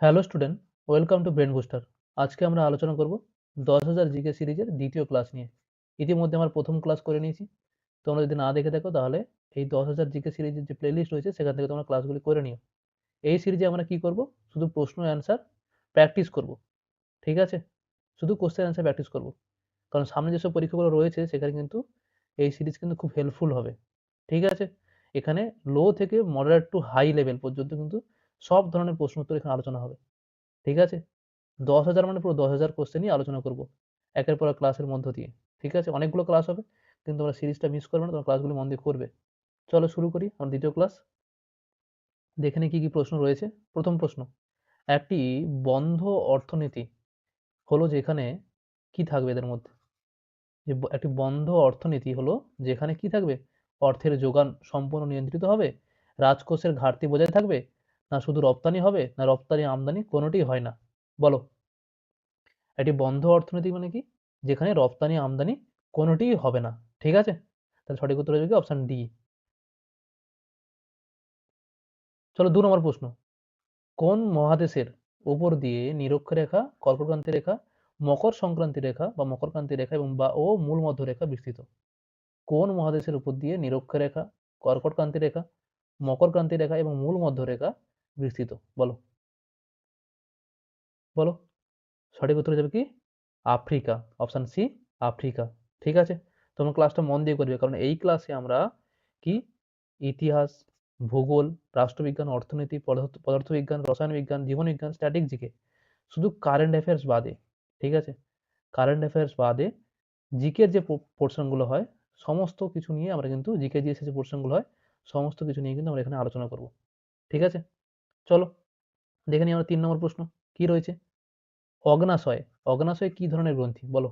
Hello student, welcome to brain booster. আজকে আমরা আলোচনা করব দশ হাজার জিকে সিরিজের দ্বিতীয় ক্লাস নিয়ে। ইতিমধ্যে আমার প্রথম ক্লাস করে নিয়েছি। তোমরা যদি না দেখে থাকো তাহলে এই দশ হাজার জিকে সিরিজের যে প্লেলিস্ট রয়েছে, সেখান থেকে তোমরা ক্লাসগুলি করে নিও। এই সিরিজে আমরা কি করব? শুধু প্রশ্ন অ্যান্সার প্র্যাকটিস করব। ঠিক আছে? শুধু কোশ্চেন অ্যান্সার প্র্যাকটিস করব। কারণ সামনে যেসব পরীক্ষাগুলো রয়েছে, সেখানে কিন্তু এই সিরিজ কিন্তু খুব হেল্পফুল হবে। ঠিক আছে? এখানে লো থেকে মডারেট টু হাই লেভেল পর্যন্ত কিন্তু সব ধরনের প্রশ্ন উত্তর এখানে আলোচনা হবে। ঠিক আছে? দশ হাজার মানে পুরো দশ হাজার কোশ্চেনই আলোচনা করব। একের পর ক্লাসের মধ্য দিয়ে। ঠিক আছে? অনেকগুলো ক্লাস হবে। কিন্তু তোমরা সিরিজটা মিস করবে না, তোমরা ক্লাসগুলি মন দিয়ে করবে। চলো শুরু করি আমার দ্বিতীয় ক্লাস দেখে নিই কী কী প্রশ্ন রয়েছে। প্রথম প্রশ্ন, একটি বন্ধ অর্থনীতি হলো যেখানে কি থাকবে এদের মধ্যে? যে একটি বন্ধ অর্থনীতি হলো যেখানে কি থাকবে? অর্থের যোগান সম্পূর্ণ নিয়ন্ত্রিত হবে, রাজকোষের ঘাটতি বজায় থাকবে না শুধু রপ্তানি হবে, না রপ্তানি আমদানি কোনোটিই হয় না। বলো। এটি বন্ধ অর্থনীতি মানে কি? যেখানে রপ্তানি, আমদানি কোনোটিই হবে না। ঠিক আছে? তাহলে সঠিক উত্তর হবে কি? অপশন ডি চলো দু নম্বর প্রশ্ন। কোন মহাদেশের উপর দিয়ে নিরক্ষরেখা কর্কটক্রান্তি রেখা, মকর সংক্রান্তি রেখা বা মকরক্রান্তি রেখা এবং বা ও মূল মধ্য রেখা বিস্তৃত? কোন মহাদেশের উপর দিয়ে নিরক্ষরেখা, কর্কটক্রান্তি রেখা, মকরক্রান্তি রেখা এবং মূল মধ্য রেখা বিস্তৃত, বলো। বলো, সঠিক উত্তর যাবে কি? Africa option C Africa. ঠিক আছে? তোমরা ক্লাসটা মন দিয়ে করবে, কারণ এই ক্লাসে আমরা কি? ইতিহাস, ভূগোল, রাষ্ট্রবিজ্ঞান, অর্থনীতি পদার্থবিজ্ঞান, রসায়ন বিজ্ঞান জীবন বিজ্ঞান স্ট্যাটিক জিকে। শুধু কারেন্ট অ্যাফেয়ার্স বাদে, ঠিক আছে? কারেন্ট অ্যাফেয়ার্স বাদে, জিকের যে পোর্শনগুলো হয়, সমস্ত কিছু নিয়ে আমরা কিন্তু, জিকে যে পোর্শনগুলো হয়, সমস্ত কিছু নিয়ে কিন্তু আমরা এখানে আলোচনা করব। ঠিক আছে? চলো, দেখে নিই আমরা তিন নম্বর প্রশ্ন, কি রয়েছে? অগ্নাশয় অগ্নাশয় কি ধরনের গ্রন্থি? বলো।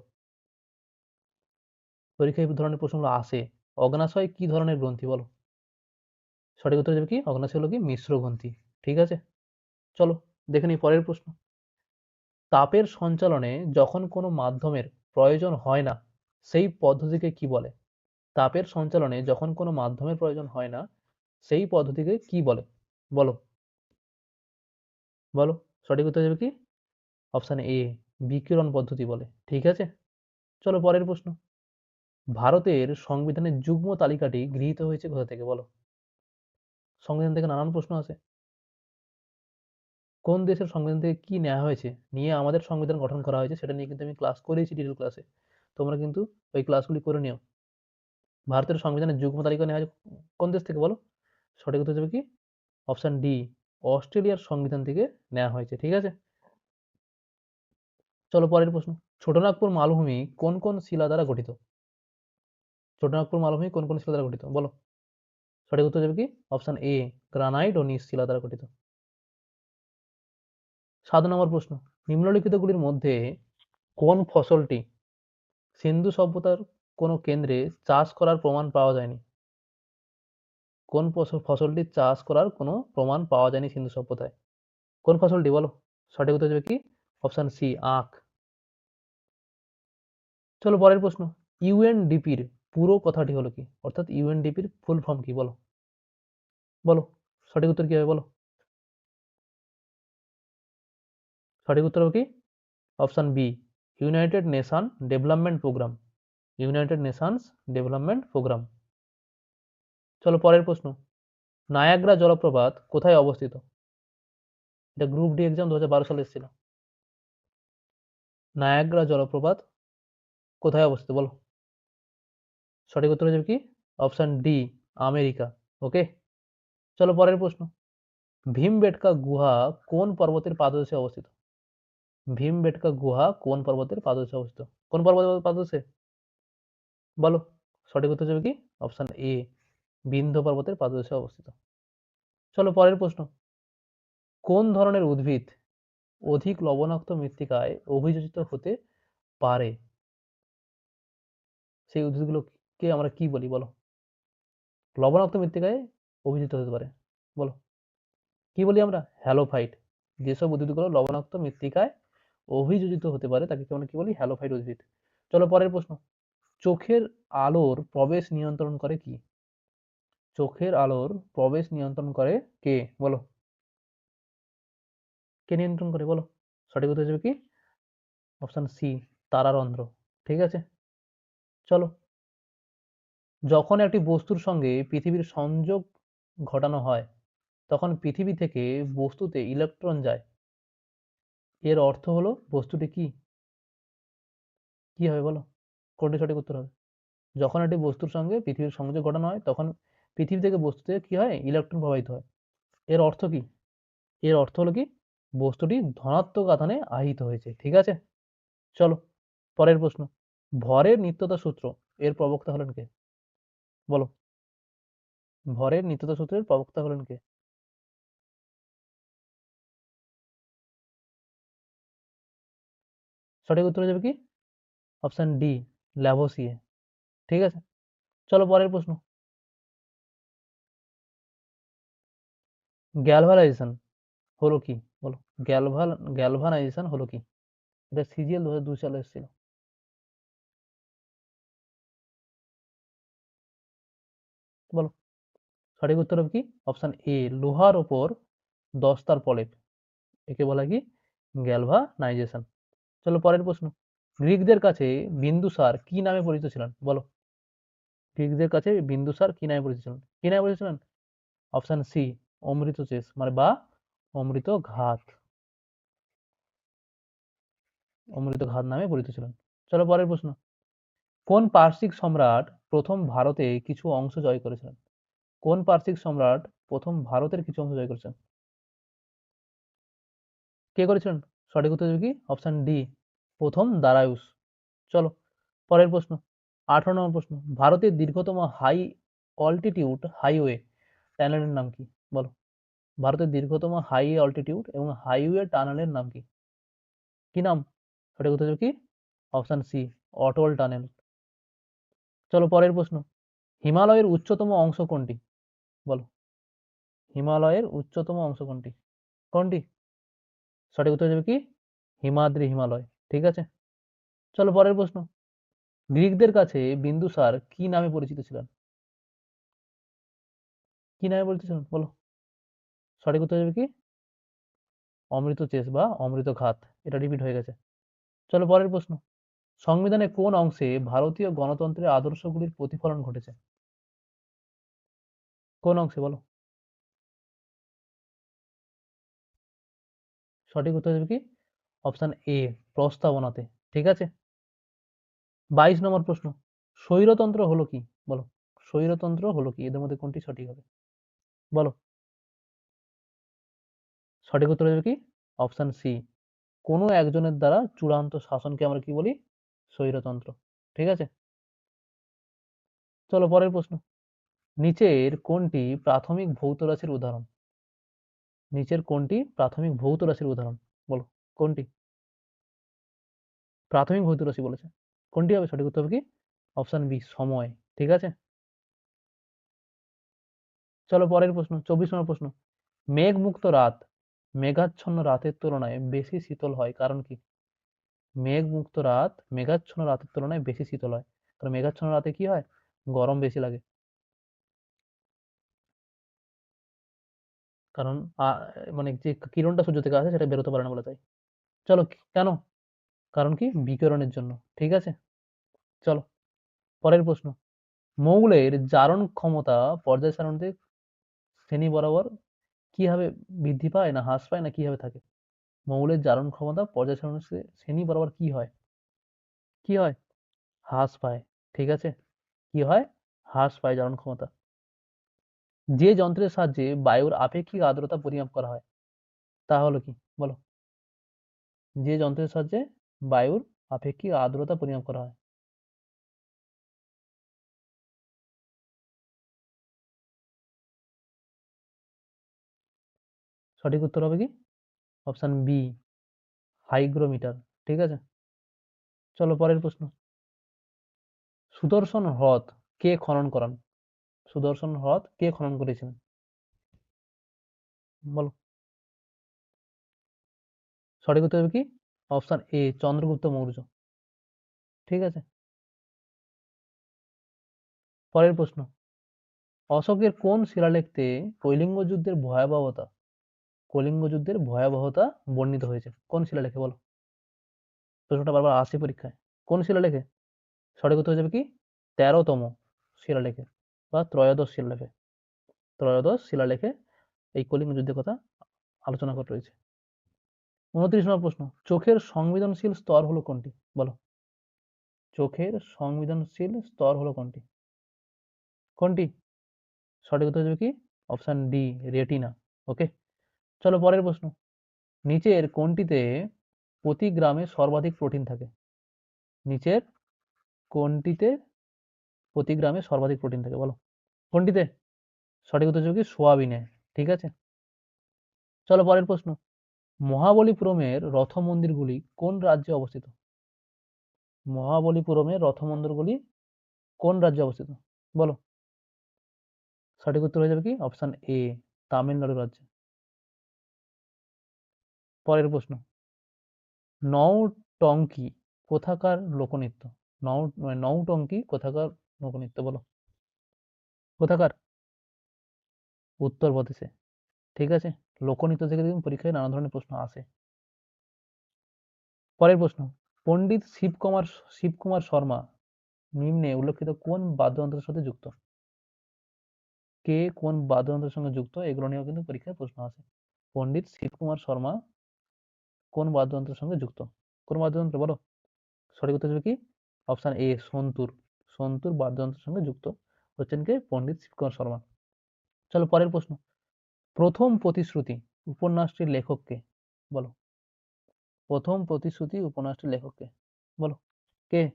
পরীক্ষায় ধরনের প্রশ্নগুলো আসে। অগ্নাশয় কি ধরনের গ্রন্থি? বলো। সঠিক উত্তর যাবে কি? অগ্নাশয় হলো কি? মিশ্র গ্রন্থি। ঠিক আছে? চলো, দেখে নিই পরের প্রশ্ন। তাপের সঞ্চালনে যখন কোনো মাধ্যমের প্রয়োজন হয় না, সেই পদ্ধতিকে কি বলে? তাপের সঞ্চালনে যখন কোনো মাধ্যমের প্রয়োজন হয় না, সেই পদ্ধতিকে কি বলে? বলো। বলো, সঠিক উত্তর যাবে কি? অপশান এ, বিকিরণ পদ্ধতি বলে, ঠিক আছে? চলো পরের প্রশ্ন। ভারতের সংবিধানের যুগ্ম তালিকাটি গৃহীত হয়েছে কোথা থেকে বলো? সংবিধান থেকে নানান প্রশ্ন আছে কোন দেশের সংবিধান থেকে কি নেওয়া হয়েছে নিয়ে আমাদের সংবিধান গঠন করা হয়েছে সেটা নিয়ে কিন্তু আমি ক্লাস করেছি ডিটেল ক্লাসে তোমরা কিন্তু ওই ক্লাসগুলি করে নিও। ভারতের সংবিধানের যুগ্ম তালিকা নেওয়া হয়েছে কোন দেশ থেকে বলো? সঠিক উত্তর যাবে কি? অপশান ডি অস্ট্রেলিয়ার সংবিধান থেকে নেওয়া হয়েছে, ঠিক আছে? চলো পরের প্রশ্ন। ছোটনাগপুর মালভূমি কোন কোন শিলা দ্বারা গঠিত? ছোটনাগপুর মালভূমি কোন কোন শিলা দ্বারা গঠিত? বলো। সঠিক উত্তর যাবে কি? অপশন এ, গ্রানাইট ও নিস শিলা দ্বারা গঠিত। সাত নম্বর প্রশ্ন। নিম্নলিখিতগুলির মধ্যে কোন ফসলটি সিন্ধু সভ্যতার কোনো কেন্দ্রে চাষ করার প্রমাণ পাওয়া যায়নি? কোন ফসল- ফসলটি চাষ করার কোনো প্রমাণ পাওয়া যায়নি সিন্ধু সভ্যতায়? কোন ফসলটি বলো? সঠিক উত্তর যাবে কি? অপশন সি আখ। চলো পরের প্রশ্ন। ইউএনডিপির পুরো কথাটি হলো কি? অর্থাৎ ইউএনডিপির ফুল ফর্ম কি? বলো। বলো। সঠিক উত্তর কি হবে বলো? সঠিক উত্তর হবে কি? Option B United Nation Development Programme United Nations Development Programme চলো পরের প্রশ্ন। নায়াগ্রা জলপ্রপাত কোথায় অবস্থিত? এটা গ্রুপ ডি এক্সাম দু হাজার বারো সালে এসেছিল। নায়াগ্রা জলপ্রপাত কোথায় অবস্থিত? বলো। সঠিক উত্তর যাবে কি? Option D America. ওকে চলো পরের প্রশ্ন। ভীমবেটকা গুহা কোন পর্বতের পাদদেশে অবস্থিত? ভীমবেটকা গুহা কোন পর্বতের পাদদেশে অবস্থিত? কোন পর্বতের পাদদেশে? বলো। সঠিক উত্তর যাবে কি? অপশান এ বিন্ধ্য পর্বতের পাদদেশে অবস্থিত। চলো পরের প্রশ্ন। কোন ধরনের উদ্ভিদ অধিক লবণাক্ত মৃত্তিকায় অভিযোজিত হতে পারে? সেই উদ্ভিদগুলোকে আমরা কি বলি, বলো? লবণাক্ত মৃত্তিকায় অভিযোজিত হতে পারে, বলো। কি বলি আমরা? হ্যালোফাইট। যেসব উদ্ভিদগুলো লবণাক্ত মৃত্তিকায় অভিযোজিত হতে পারে, তাকে আমরা কি বলি? হ্যালোফাইট উদ্ভিদ। চলো পরের প্রশ্ন। চোখের আলোর প্রবেশ নিয়ন্ত্রণ করে কি? চোখের আলোর প্রবেশ নিয়ন্ত্রণ করে কে? বলো। কে নিয়ন্ত্রণ করে? বলো। সঠিক উত্তর যাবে কি? অপশন সি, তারারন্ধ্র। ঠিক আছে? চলো। যখন একটি বস্তুর সঙ্গে পৃথিবীর সংযোগ ঘটানো হয়, তখন পৃথিবী থেকে বস্তুতে ইলেকট্রন যায়। এর অর্থ হলো, বস্তুটি কি? কি হবে বলো? কোনটি সঠিক উত্তর হবে? যখন একটি বস্তুর সঙ্গে পৃথিবীর সংযোগ ঘটানো হয়, তখন পৃথিবী থেকে বস্তুতে কি হয়? ইলেকট্রন প্রবাহিত হয়। এর অর্থ কি? এর অর্থ হলো কি? বস্তুটি ধনাত্মক আধানে আহিত হয়েছে, ঠিক আছে? চলো, পরের প্রশ্ন। ভরের নিত্যতা সূত্র এর প্রবক্তা হলেন কে? বলো। ভরের নিত্যতা সূত্রের প্রবক্তা হলেন কে? সঠিক উত্তর যাবে কি? অপশন ডি, ল্যাভোসিয়ে, ঠিক আছে? চলো, পরের প্রশ্ন। গ্যালভানাইজেশন হলো কি? বলো গ্যালভান গ্যালভানাইজেশন হলো কি? এটা সিজিএল দু হাজার দুই সালে এসেছিল। বলো, সঠিক উত্তর হবে কি? অপশন এ লোহার ওপর দস্তার প্রলেপ একে বলা কি? গ্যালভানাইজেশন চলো পরের প্রশ্ন, গ্রিকদের কাছে বিন্দুসার কি নামে পরিচিত ছিলেন? বলো, গ্রিকদের কাছে বিন্দুসার কি নামে পরিচিত ছিলেন? কি নামে পরিচিত ছিলেন? অপশন সি অমৃত চেস মানে বা অমৃত ঘাত। অমৃত ঘাত নামে পরিচিত ছিলেন। চলো পরের প্রশ্ন। কোন পার্শ্বিক সম্রাট প্রথম ভারতে কিছু অংশ জয় করেছিলেন? কোন পার্শ্বিক সম্রাট প্রথম ভারতের কিছু অংশ জয় করেছেন কে করেছিলেন? সঠিক উত্তর কি? অপশন ডি, প্রথম দারায়ুস। চলো, পরের প্রশ্ন। আঠারো নম্বর প্রশ্ন। ভারতের দীর্ঘতম হাই অল্টিটিউড হাইওয়ে টানেলের নাম কি? বলো। ভারতের দীর্ঘতম হাই অল্টিটিউড এবং হাইওয়ে টানেলের নাম কি? কি নাম? সঠিক উত্তর কি? অপশন সি অটল টানেল চলো পরের প্রশ্ন। হিমালয়ের উচ্চতম অংশ কোনটি? বলো। হিমালয়ের উচ্চতম অংশ কোনটি? কোনটি? সঠিক উত্তর যাবে কি? হিমাদ্রি হিমালয়। ঠিক আছে? চলো পরের প্রশ্ন। গ্রিকদের কাছে বিন্দুসার কি নামে পরিচিত ছিলেন? কি নামে পরিচিত ছিলেন? বলো। সঠিক উত্তর যাবে কি? অমৃত চেস বা অমৃত ঘাত, এটা রিপিট হয়ে গেছে। চলো পরের প্রশ্ন। সংবিধানে কোন অংশে ভারতীয় গণতন্ত্রের আদর্শগুলির প্রতিফলন ঘটেছে? কোন অংশে বলো? সঠিক উত্তর হবে কি? অপশন এ, প্রস্তাবনাতে, ঠিক আছে? বাইশ নম্বর প্রশ্ন, স্বৈরতন্ত্র হলো কি? বলো, স্বৈরতন্ত্র হলো কি? এদের মধ্যে কোনটি সঠিক হবে? বলো। সঠিক উত্তর হবে কি? অপশন সি কোনো একজনের দ্বারা চূড়ান্ত শাসনকে আমরা কি বলি? স্বৈরতন্ত্র। ঠিক আছে? চলো পরের প্রশ্ন। নিচের কোনটি প্রাথমিক ভৌত রাশির উদাহরণ? নিচের কোনটি প্রাথমিক ভৌত রাশির উদাহরণ? বলো, কোনটি? প্রাথমিক ভৌত রাশি বলেছে। কোনটি হবে? সঠিক উত্তর হবে কি? অপশন বি সময়। ঠিক আছে? চলো পরের প্রশ্ন, চব্বিশ নম্বর প্রশ্ন। মেঘ মুক্ত রাত মেঘাচ্ছন্ন রাতের তুলনায় বেশি শীতল হয়। কারণ কি? মেঘ মুক্ত রাত মেঘাচ্ছন্ন রাতের তুলনায় বেশি শীতল হয়। কারণ মেঘাচ্ছন্ন রাতে কি হয়? গরম বেশি লাগে। কারণ মানে যে কিরণটা সূর্য থেকে আসে সেটা বেরোতে পারে না বলে তাই। চলো, কেন? কারণ কি? বিকিরণের জন্য। ঠিক আছে? চলো, পরের প্রশ্ন। মৌলের জারণ ক্ষমতা পর্যায় সারণীতে শ্রেণি বরাবর কীভাবে বৃদ্ধি পায় না হ্রাস পায় না কীভাবে থাকে? মৌলের জারণ ক্ষমতা পর্যায় শ্রেণি বরাবর কি হয়? কি হয়? হ্রাস পায়, ঠিক আছে? কি হয়? হ্রাস পায় জারণ ক্ষমতা। যে যন্ত্রের সাহায্যে বায়ুর আপেক্ষিক আর্দ্রতা পরিমাপ করা হয়, তা হলো কি? বলো। যে যন্ত্রের সাহায্যে বায়ুর আপেক্ষিক আর্দ্রতা পরিমাপ করা হয় সঠিক উত্তর হবে কি? অপশন বি হাইগ্রোমিটার ঠিক আছে? চলো পরের প্রশ্ন। সুদর্শন হ্রদ কে খনন করান? সুদর্শন হ্রদ কে খনন করেছিলেন বলো। সঠিক উত্তর হবে কি? Option A Chandragupta Maurya. ঠিক আছে? পরের প্রশ্ন। অশোকের কোন শিলালেখতে কৈলিঙ্গ যুদ্ধের ভয়াবহতা? কলিঙ্গ যুদ্ধের ভয়াবহতা বর্ণিত হয়েছে। কোন শিলালেখে বলো? প্রশ্নটা বারবার আসে পরীক্ষায়। কোন শিলালেখে সঠিক উত্তর হয়ে যাবে কি? তেরোতম শিলালেখে বা ত্রয়োদশ শিলালেখে ত্রয়োদশ শিলালেখে এই কলিঙ্গ যুদ্ধের কথা আলোচনা করা রয়েছে। উনত্রিশ নম্বর প্রশ্ন, চোখের সংবেদনশীল স্তর হলো কোনটি? বলো। চোখের সংবেদনশীল স্তর হলো কোনটি? কোনটি? সঠিক উত্তর হয়ে যাবে কি? Option D, retina. ওকে? চলো পরের প্রশ্ন। নিচের কোনটিতে প্রতি গ্রামে সর্বাধিক প্রোটিন থাকে? নিচের কোনটিতে প্রতি গ্রামে সর্বাধিক প্রোটিন থাকে? বলো। কোনটিতে? সঠিক উত্তর কি সোয়াবিনে, ঠিক আছে? চলো পরের প্রশ্ন। মহাবলীপুরমের রথ মন্দিরগুলি কোন রাজ্যে অবস্থিত? মহাবলীপুরমের রথ মন্দিরগুলি কোন রাজ্যে অবস্থিত? বলো। সঠিক উত্তর হয়ে যাবে কি? অপশন এ, তামিলনাড়ু রাজ্যে। পরের প্রশ্ন। নৌ টঙ্কি কোথাকার লোকনৃত্য? নৌ নৌ টঙ্কি কোথাকার লোকনৃত্য বলো। কোথাকার? উত্তরপ্রদেশে। ঠিক আছে? লোকনৃত্য থেকে দেখুন পরীক্ষায় নানা ধরনের প্রশ্ন আসে। পরের প্রশ্ন, পণ্ডিত শিবকুমার শিবকুমার শর্মা নিম্নে উল্লেখিত কোন বাদ্যযন্ত্রের সাথে যুক্ত? কে কোন বাদ্যযন্ত্রের সঙ্গে যুক্ত? এগুলো নিয়েও কিন্তু পরীক্ষায় প্রশ্ন আসে। পণ্ডিত শিবকুমার শর্মা কোন বাদ্যযন্ত্রের সঙ্গে যুক্ত? কোন বাদ্যযন্ত্র? বলো। সঠিক উত্তর হবে কি? অপশন এ, সন্তুর। সন্তুর বাদ্যযন্ত্রের সঙ্গে যুক্ত হচ্ছেন কে? পণ্ডিত শিবকুমার শর্মা। চলো পরের প্রশ্ন। প্রথম প্রতিশ্রুতি উপন্যাসটির লেখককে বলো। প্রথম প্রতিশ্রুতি উপন্যাসটির লেখককে বলো। কে?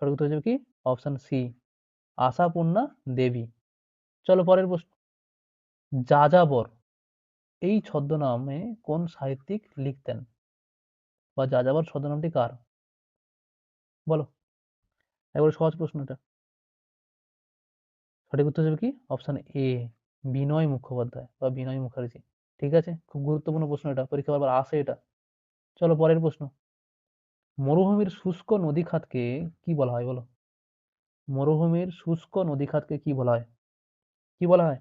সঠিক উত্তর যাবে কি? Option C, Ashapurna Devi. চলো পরের প্রশ্ন। যাযাবর, এই ছদ্মনামে কোন সাহিত্যিক লিখতেন? বা যাযাবর ছদ্মনামটি কার? বলো। একবার সহজ প্রশ্ন এটা। সঠিক উত্তর হবে কি? অপশন এ, বিনয় মুখোপাধ্যায় বা বিনয় মুখার্জি। ঠিক আছে? খুব গুরুত্বপূর্ণ প্রশ্ন এটা। পরীক্ষা বারবার আসে এটা। চলো পরের প্রশ্ন। মরুভূমির শুষ্ক নদী খাতকে কি বলা হয়? বলো। মরুভূমির শুষ্ক নদী খাতকে কি বলা হয়? কি বলা হয়?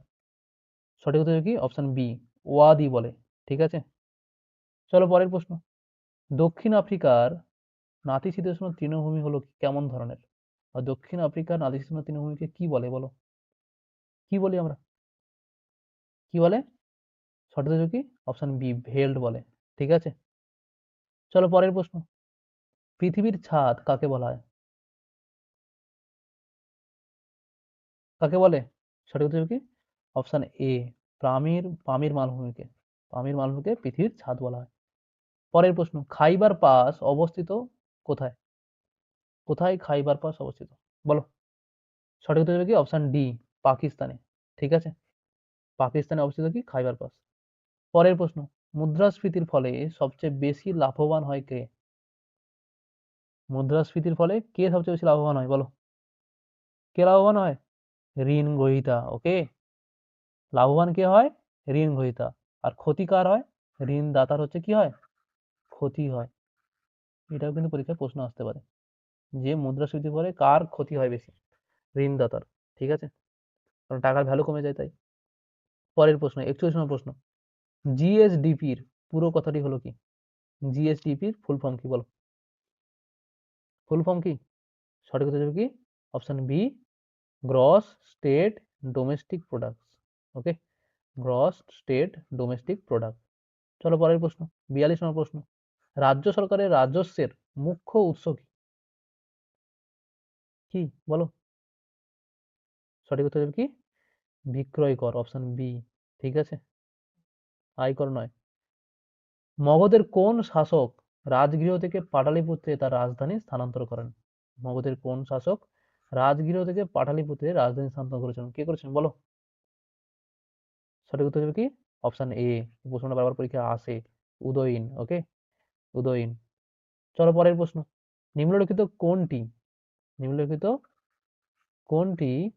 সঠিক উত্তর কি? অপশন বি, ওয়াদি বলে। ঠিক আছে? চলো পরের প্রশ্ন। দক্ষিণ আফ্রিকার নাতিশীতোষ্ণ তৃণভূমি হলো কেমন ধরনের? বা দক্ষিণ আফ্রিকার নাতিশীতোষ্ণ তৃণভূমিকে কি বলে বলো? কি বলি আমরা? কি বলে? সঠিক কি অপশন বি, ভেল্ড বলে, ঠিক আছে? চলো পরের প্রশ্ন। পৃথিবীর ছাদ কাকে বলা হয়? কাকে বলে? সঠিক উত্তর কি অপশন এ পামির পামির মালভূমিকে। পামির মালভূমিকে পৃথিবীর ছাদ বলা হয়। পরের প্রশ্ন, খাইবার পাস অবস্থিত কোথায়? কোথায় খাইবার পাস অবস্থিত? বলো। সঠিক উত্তর কি? অপশন ডি পাকিস্তানে। ঠিক আছে? পাকিস্তানে অবস্থিত কি? খাইবার পাস। পরের প্রশ্ন, মুদ্রাস্ফীতির ফলে সবচেয়ে বেশি লাভবান হয় কে? মুদ্রাস্ফীতির ফলে কে সবচেয়ে বেশি লাভবান হয়? বলো। কে লাভবান হয়? ঋণ গ্রহীতা ওকে লাভবান কে হয়? ঋণ গ্রহীতা। আর ক্ষতিকার হয়? ঋণদাতার হচ্ছে কি হয়? ক্ষতি হয়? এটাও কিন্তু পরীক্ষায় প্রশ্ন আসতে পারে। যে মুদ্রাস্ফীতি পরে কার ক্ষতি হয় বেশি? ঋণদাতার, ঠিক আছে? কারণ টাকার ভ্যালু কমে যায় তাই। পরের প্রশ্ন একচল্লিশ নম্বর প্রশ্ন। জিএসডিপির পুরো কথাটি হলো কি? জিএসডিপির ফুল ফর্ম কি বলো? ফুল ফর্ম কি? সঠিক উত্তর কি? Option B gross state domestic products okay gross state domestic product চলো পরের প্রশ্ন, বিয়াল্লিশ নম্বর প্রশ্ন। রাজ্য সরকারের রাজস্বের মুখ্য উৎস কি? বলো। সঠিক উত্তর কি? বিক্রয় কর অপশন বি ঠিক আছে? আয়কর নয়। মগধের কোন শাসক রাজগৃহ থেকে পাটালিপুত্রে তার রাজধানী স্থানান্তর করেন? মগধের কোন শাসক রাজগৃহ থেকে পাটালিপুত্রে রাজধানী স্থানান্তর করেছেন? কে করেছেন? বলো। সঠিক উত্তর কি? অপশন এ প্রশ্নটা বারবার পরীক্ষা আসে। উদয়ন ওকে উদয়ন। চলো পরের প্রশ্ন। নিম্নলিখিত কোনটি? নিম্নলিখিত কোনটি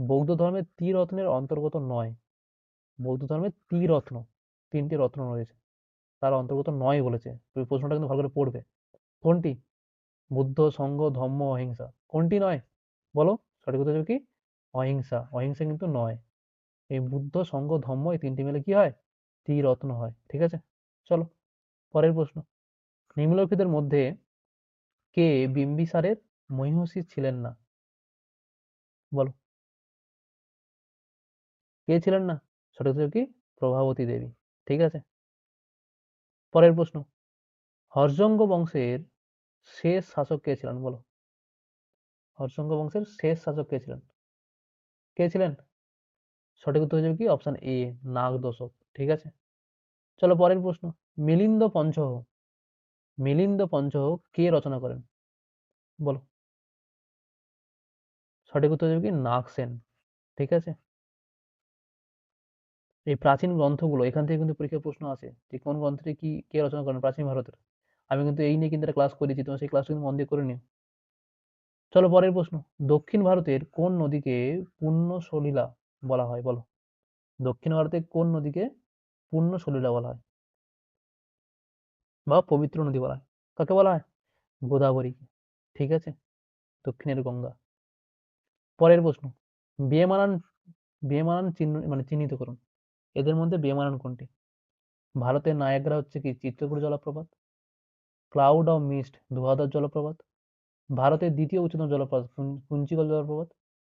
বৌদ্ধ ধর্মের ত্রিরত্নের অন্তর্গত নয়? বৌদ্ধ ধর্মের ত্রিরত্ন তিনটি রত্ন রয়েছে। তার অন্তর্গত নয় বলেছে। তুমি প্রশ্নটা কিন্তু ভালো করে পড়বে। কোনটি? বুদ্ধ সংঘ ধর্ম অহিংসা। কোনটি নয়? বলো, সঠিক কথা কি? অহিংসা। অহিংসা কিন্তু নয়। এই বুদ্ধ সংঘ ধর্ম এই তিনটি মিলে কি হয়? ত্রিরত্ন হয়। ঠিক আছে? চলো, পরের প্রশ্ন। নিম্নলিখিতের মধ্যে কে বিম্বিসারের মহিষী ছিলেন না? বলো। কে ছিলেন না? সঠিক কি? প্রভাবতী দেবী। ঠিক আছে? পরের প্রশ্ন। হর্ষঙ্গ বংশের শেষ শাসক কে ছিলেন? বলো। হর্ষঙ্গ বংশের শেষ শাসক কে ছিলেন? কে ছিলেন? সঠিক উত্তর হয়ে কি? অপশন এ নাগ দশক ঠিক আছে? চলো পরের প্রশ্ন। মিলিন্দ পঞ্চহ মিলিন্দ পঞ্চহ কে রচনা করেন? বলো। সঠিক উত্তর কি? নাগসেন ঠিক আছে? এই প্রাচীন গ্রন্থগুলো, এখান থেকে কিন্তু পরীক্ষার প্রশ্ন আছে যে কোন গ্রন্থটি কি, কে রচনা করেন প্রাচীন ভারতের? আমি কিন্তু এই নিয়ে কিন্তু একটা ক্লাস করেছি, তোমার সেই ক্লাসটা কিন্তু মন দিয়ে করে নিও। চলো পরের প্রশ্ন। দক্ষিণ ভারতের কোন নদীকে পূর্ণ সলিলা বলা হয়? বলো। দক্ষিণ ভারতের কোন নদীকে পূর্ণ সলিলা বলা হয়? বা পবিত্র নদী বলা হয়। কাকে বলা হয়? গোদাবরী। ঠিক আছে? দক্ষিণের গঙ্গা। পরের প্রশ্ন। বেমানান বেমানান চিহ্ন মানে চিহ্নিত করুন। এদের মধ্যে বেমানান কোনটি? ভারতের নায়াগ্রা হচ্ছে কি চিত্রকূট জলপ্রপাত? ক্লাউড অফ মিস্ট দুহাদার জলপ্রপাত? ভারতের দ্বিতীয় উচ্চতম জলপ্রপাত কুঞ্চিকল জলপ্রপাত?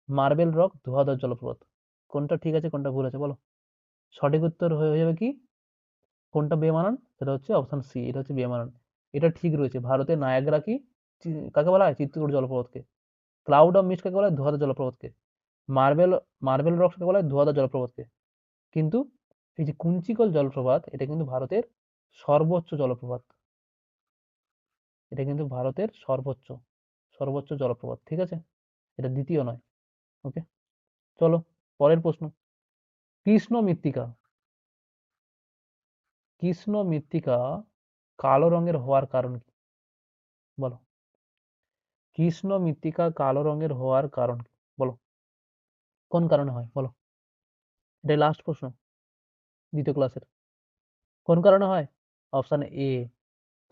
মার্বেল রক দুহাদার জলপ্রপাত? কোনটা ঠিক আছে, কোনটা ভুল আছে বলো? সঠিক উত্তর হয়ে যাবে কি? কোনটা বেমানান? সেটা হচ্ছে অপশন সি, এটা হচ্ছে বেমানান। এটা ঠিক রয়েছে। ভারতের নায়াগ্রা কি? কাকে বলা হয়? চিত্রকূট জলপ্রপাতকে। ক্লাউড অফ মিস্ট কাকে বলা হয়? দুহাদার জলপ্রপাতকে। মার্বেল মার্বেল রক কাকে বলা হয়? দুহাদার জলপ্রপাতকে। কিন্তু এই যে কুঞ্চিকল জলপ্রপাত, এটা কিন্তু ভারতের সর্বোচ্চ জলপ্রপাত। এটা কিন্তু ভারতের সর্বোচ্চ সর্বোচ্চ জলপ্রপাত, ঠিক আছে? এটা দ্বিতীয় নয়, ওকে? চলো, পরের প্রশ্ন। কৃষ্ণ মৃত্তিকা। কৃষ্ণ মৃত্তিকা কালো রঙের হওয়ার কারণ কি? বলো। কৃষ্ণ মৃত্তিকা কালো রঙের হওয়ার কারণ কি? বলো। কোন কারণে হয়? বলো। এটাই লাস্ট প্রশ্ন, দ্বিতীয় ক্লাসের কোন কারণে হয়? অপশান এ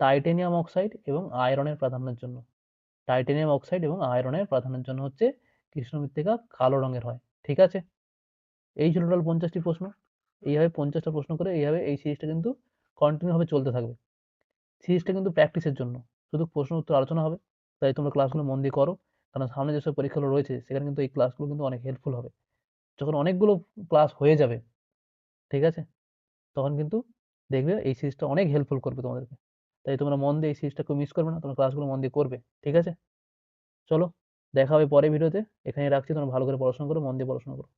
টাইটেনিয়াম অক্সাইড এবং আয়রনের প্রাধান্যের জন্য। টাইটেনিয়াম অক্সাইড এবং আয়রনের প্রাধান্যের জন্য হচ্ছে কৃষ্ণ মৃত্তিকা কালো রঙের হয়। ঠিক আছে? এই ছিল টোটাল পঞ্চাশটি প্রশ্ন। এইভাবে পঞ্চাশটা প্রশ্ন করে এইভাবে এই সিরিজটা কিন্তু কন্টিনিউ ভাবে চলতে থাকবে। সিরিজটা কিন্তু প্র্যাকটিসের জন্য। শুধু প্রশ্ন উত্তর আলোচনা হবে। তাই তোমরা ক্লাসগুলো মন দিয়ে করো। কারণ সামনে যেসব পরীক্ষাগুলো রয়েছে, সেখানে কিন্তু এই ক্লাসগুলো কিন্তু অনেক হেল্পফুল হবে। যখন অনেকগুলো ক্লাস হয়ে যাবে, ঠিক আছে? তখন কিন্তু দেখবে এই সিরিজটা অনেক হেল্পফুল করবে তোমাদেরকে। তাই তোমরা মন দিয়ে এই সিরিজটা কেউ মিস করবে না। তোমরা ক্লাসগুলো মন দিয়ে করবে, ঠিক আছে? চলো, দেখা হবে পরে ভিডিওতে এখানে রাখছি। তোমরা ভালো করে পড়াশোনা করো, মন দিয়ে পড়াশোনা করো।